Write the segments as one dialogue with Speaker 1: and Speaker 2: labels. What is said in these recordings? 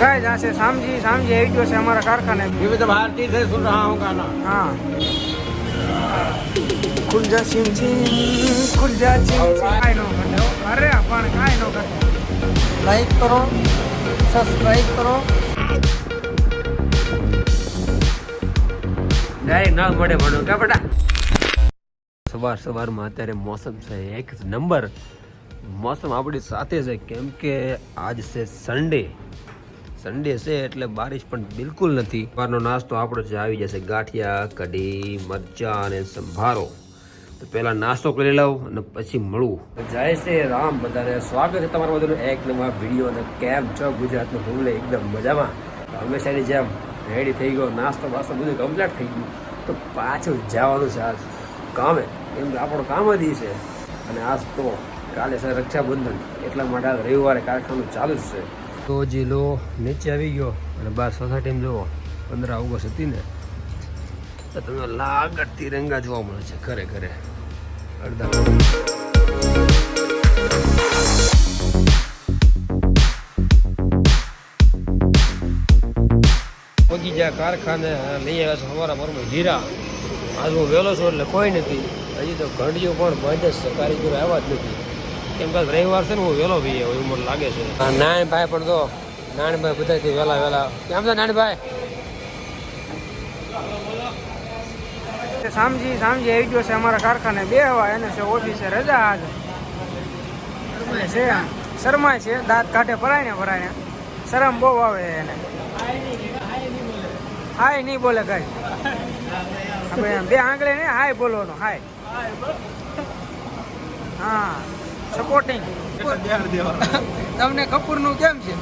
Speaker 1: Guys यहाँ से सामजी सामजी आई जो से हमारा कारखाना है
Speaker 2: विविध भारती से सुन रहा हूँ गाना
Speaker 1: हाँ खुल जा सिम सिम खुल जा सिम કાંઈ નો ઘટે હો. અરે પણ કાંઈ નો ઘટે
Speaker 3: લાઈક કરો સબસ્ક્રાઈબ કરો
Speaker 4: ડાયરેક્ટ ના મળે ભણો કે બટા સવાર સવારમાં અત્યારે મોસમ છે એક નંબર મોસમ આપણી સાથે છે કેમ કે આજ છે સન્ડે સન્ડે છે એટલે બારિશ પણ બિલકુલ નથી. સવારનો નાસ્તો આપણો જે આવી જશે ગાંઠિયા, કઢી, મરચા અને સંભારો. તો પહેલા નાસ્તો કરી લઉં અને પછી મળું. જય શ્રી રામ બધાને. સ્વાગત છે તમારા બધાનું એક નવા વીડિયો અને કેમ છો? ગુજરાતનું ભૂલે એકદમ મજામાં. હંમેશાની જેમ રેડી થઈ ગયો, નાસ્તો બાસ્તો બધું કમ્પ્લીટ થઈ ગયું. તો પાછું જવાનું છે આજ કામે. એમ આપણો કામ જ છે. અને આજ તો કાલે છે રક્ષાબંધન. એટલા માટે રવિવારે કારખાનું ચાલુ જ છે. તો જિલ્લો નીચે આવી ગયો અને બાર સોસાયટીમાં જુઓ પંદર ઓગસ્ટ હતી ને, તો તમને લાગત તિરંગા જોવા મળે છે ઘરે ઘરે. અડધા જ્યાં કારખાને લઈ આવ્યા છે, અમારા પરમાં હીરા. આજ હું વહેલો છું એટલે કોઈ નથી. હજી તો ઘંટીઓ પણ બંધ જ છે, કારીગરો આવ્યા જ નથી. કેમ કે રવિવાર છે ને હું વહેલો ભાઈ એવું મને લાગે છે. નારાયણભાઈ પણ તો નારાયણભાઈ બધાથી વહેલા વહેલા કેમ છે નારાયણભાઈ
Speaker 1: સામજી સામજી આવી ગયો છે અમારા કારખાને. બે હવા એને છે ઓફિસે રજા આજ. છે શરમાય છે દાંત કાઢે ભરાય ને ભરાય ને શરમ બહુ આવે એને. હાય નહીં બોલે કઈ આપણે બે આંગળે ને હાય બોલવાનો હાય. હા. સપોર્ટિંગ તમને કપૂરનું કેમ છે?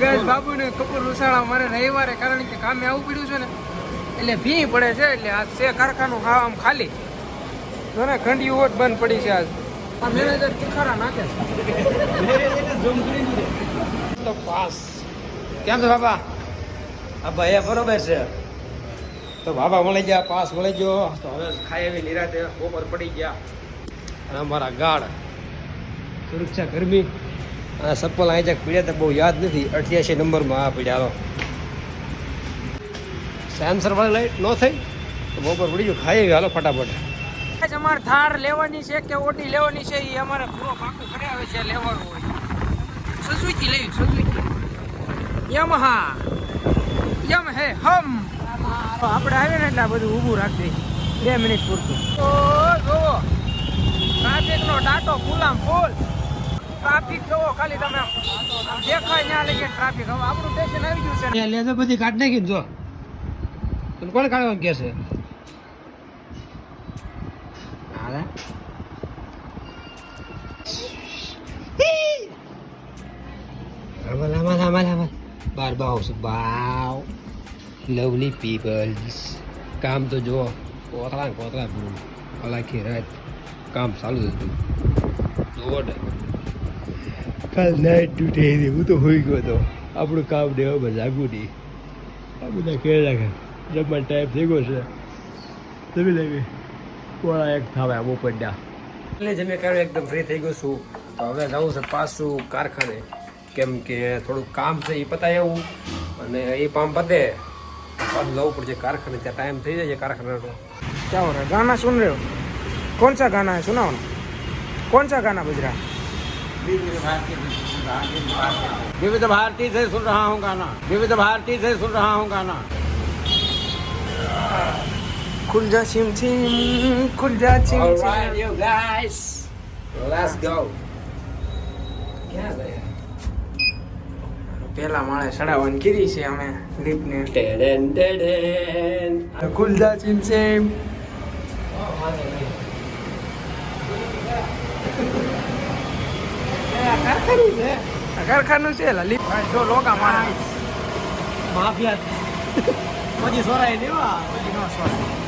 Speaker 1: ગાઈસ, બાબુને કપૂર ઉસાળા મારે રવિવારે કારણ કે કામે આવવું પડ્યું છે ને, એટલે ભી પડે છે, એટલે આ છે કારખાનું હા, આમ ખાલી. જો ને ઘંટી ઓટ બંધ પડી છે આજ. મેનેજર ચિખારા નાખે છે. પાસ. કેમ છે બાબા?
Speaker 4: આ ભાઈ બરોબર છે.
Speaker 1: તો બાબા મળી ગયા પાસ મળી ગયો. તો હવે ખાઈ એવી નિરાતે બપોર પડી ગયા.
Speaker 4: અને અમારા ગાઢ સુરક્ષા ગરમી અને સપોલ અહીં જ્યાં પીડ્યા તો બહુ યાદ નથી. અઠ્યાસી નંબરમાં આ પીડ્યા હાલો સેન્સર વાળી લાઈટ ન થઈ તો બપોર પડી ગયું. ખાઈ હાલો ફટાફટ.
Speaker 1: અમારે થાર લેવાની છે કે ઓટી લેવાની છે એ અમારે પૂરો પાકું કરાવે છે લેવાનું હોય. સુઝુકી લેવી સુઝુકી યમહા. યમ હે હમ. આપણે આવીએ ને એટલે આ બધું ઊભું રાખજે બે મિનિટ પૂરતું. ઓ જોવો ટ્રાફિકનો ટાટો ફૂલામ ફૂલ. ટ્રાફિક જોવો ખાલી તમે દેખાય ત્યાં લઈ ટ્રાફિક. હવે આપણું સ્ટેશન આવી ગયું છે ને.
Speaker 4: લેજો બધી કાઢ નાખી જો. તને કોણ કાઢવાનું કે છે? હાલે આમાં આમાં આમાં બાર બાવ છે બાવ. લવલી પીપલ્સ કામ તો જુઓ કોતરા કોતરા પૂરું કલાકી રાત કામ ચાલુ હતું દોડ ને કાલ નાઇટ ડ્યુટી હતી હું તો હોઈ ગયો હતો આપણું કામ દેવામાં જાગવું નહીં આ બધા કહે રાખે જમવાનો ટાઈમ થઈ ગયો છે તમે લેવી કોળા એક થાવે આમ પડ્યા એટલે જમે કારણે એકદમ ફ્રી થઈ ગયો છું તો હવે જવું છે પાછું કારખાને કેમ કે થોડુંક કામ છે એ પતાય એવું અને એ કામ પતે પાછું જવું પડશે કારખાને ત્યાં ટાઈમ થઈ જાય છે કારખાનાનો
Speaker 1: क्या हो रहा है गाना सुन रहे हो कौन सा गाना है सुनाओ ना कौन सा गाना बज रहा है
Speaker 2: विविध भारती से सुन रहा हूँ गाना विविध भारती से सुन रहा हूँ गाना
Speaker 1: खुल जा छिम छिम खुल जा छिम
Speaker 4: Alright,
Speaker 1: छिम
Speaker 4: you guys, let's go. ક્યાં ગયા
Speaker 1: પેલા માળે ચડાવવાની કીધી છે અમે લીપને
Speaker 4: ટેડેન ટેડેન.
Speaker 1: છીમ આ કારખાનું છે લા લીપ ભાઈ જો લોકા માણસ.
Speaker 3: માફિયા. પછી સોરાય દેવા
Speaker 1: પછી ન સોય.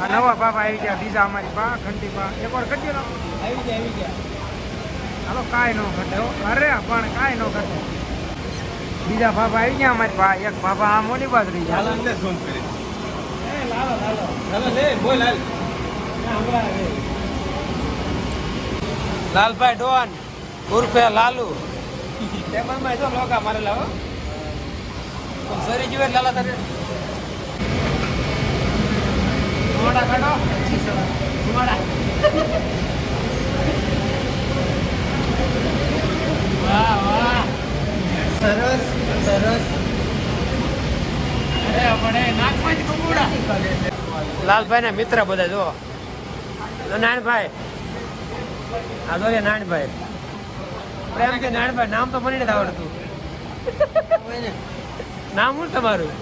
Speaker 4: આ નવા બાપા આવી ગયા બીજા અમારી બા ઘંટી બા. એક વાર ઘટી
Speaker 3: આવી ગયા આવી ગયા.
Speaker 4: હાલો કાંઈ ન ઘટે અરે પણ કાંઈ ન ઘટે. બીજા બાપા આવી ગયા અમારી બા. એક બાપા આ મોટી બાદ રહી ગયા.
Speaker 1: અંદર ફોન
Speaker 3: કરી લાલો લાલો.
Speaker 1: લાલો
Speaker 3: લે બોલ હાલ
Speaker 4: લાલભાઈ ડોન ઉર્ફે લાલુ. તેમાં જો લોકા મારે લાવો સરી જુએ લાલા તારે. કાઢો. વાહ વાહ
Speaker 3: સરસ સરસ
Speaker 4: અરે જ કુકુડા લાલભાઈ ના મિત્ર બધા જો નાનભાઈ. આ તો નાનભાઈ. પ્રેમ કે નાનભાઈ નામ તો મને આવડતું. નામ શું તમારું?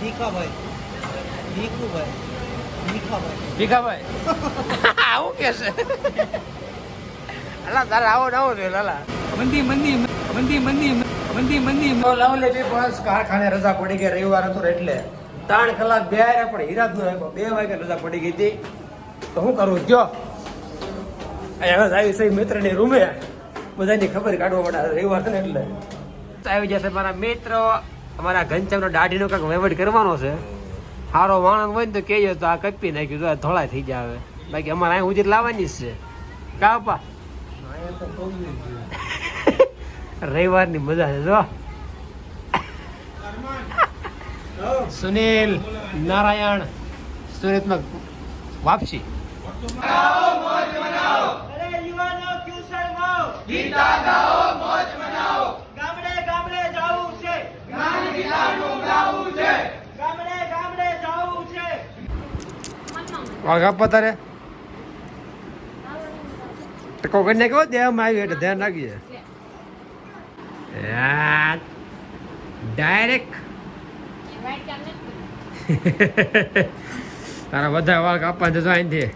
Speaker 3: ભીખાભાઈ ભીખુભાઈ ભીખાભાઈ.
Speaker 4: ભીખાભાઈ? આવું કે છે? અલા તારે આવો આવો જોઈએ લાલા. મંદી મંદી મંદી મંદી મંદી મંદી તો બે પાંચ કારખાને રજા પડી ગઈ રવિવાર હતો એટલે ત્રણ કલાક બે હારે પણ હીરાદુર આવ્યો બે વાગે રજા પડી ગઈ હતી. તો શું કરું? જો. અહીંયા આવી સહી મિત્રની રૂમે. બધાની ખબર કાઢવા માટે રવિવાર છે ને એટલે. આવી જશે મારા મિત્ર. અમારા ઘનશ્યામનો દાઢીનો કંઈક વહીવટ કરવાનો છે. સારો વાણંદ હોય ને તો કહેજો તો આ કપી નાખ્યું તો થોડા ધોળા થઈ જાય હવે. બાકી અમારે અહીં ઉજર લાવવાની જ છે. કાપા રવિવારની મજા છે જો. સુનિલ નારાયણ સુરતમાં વાપસી.
Speaker 3: અરે યુવાનો ટ્યુશનમાં ગીતા ગાઓ મોજ મનાવો. ગામડે ગામડે જાવું છે. ગીતાનું ગાવું છે ગામડે ગામડે જાવું છે
Speaker 4: વાઘ આપવા તારે? ટકો કરીને કહો દેવામાં આવ્યું એટલે ધ્યાન રાખીએ ડાયરેક્ટ તારા બધા વાળ કાપવા જતો અહીંથી.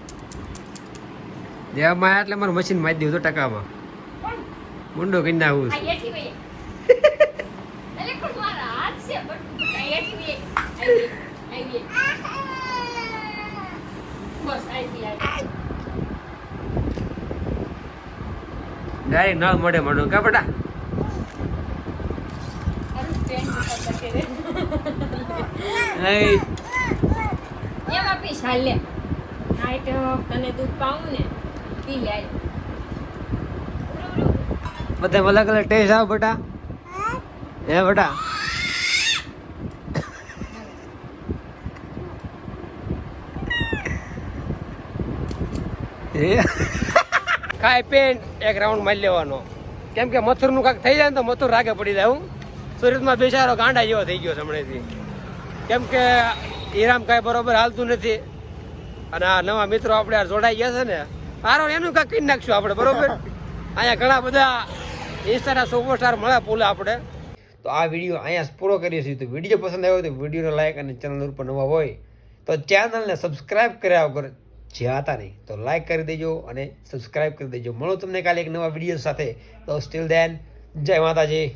Speaker 4: દેવામાં આવ્યા એટલે મારું મશીન મારી દીધું ટકામાં. મુંડો કરી નાખું છું. ડાયરેક્ટ નળ મળે મળું. કા બેટા?
Speaker 5: એમાં હાલ લે. નાઈટ તને દૂધ પાવું ને પી લે.
Speaker 4: બધા અલગ અલગ ટેસ્ટ આવ બેટા. હે બેટા? એ ખાઈ પેન એક રાઉન્ડ મારી લેવાનો. કેમ કે મથુરનું કાંઈક થઈ જાય ને તો મથુર રાગે પડી જાય, હું. સુરતમાં બેસારો ગાંડા જેવો થઈ ગયો હમણાંથી. કેમ કે હીરામ કાંઈ બરોબર હાલતું નથી. અને આ નવા મિત્રો આપણે જોડાઈ ગયા છે ને સારો એનું કાંઈક કરી નાખશું આપણે, બરોબર? અહીંયા ઘણા બધા ઇન્સ્ટાના સુપરસ્ટાર મળ્યા પૂલા આપણે. તો આ વીડિયો અહીંયા પૂરો કરીએ છીએ. તો વીડિયો પસંદ આવ્યો તો વિડીયોને લાઈક અને ચેનલ ઉપર નવા હોય તો ચેનલને સબસ્ક્રાઈબ કર્યા વગર જ્યાતા નહીં, તો લાઇક કરી દેજો અને સબસ્ક્રાઇબ કરી દેજો. મળો તમને કાલે એક નવા વીડિયો સાથે. તો સ્ટીલ દેન જય માતાજી.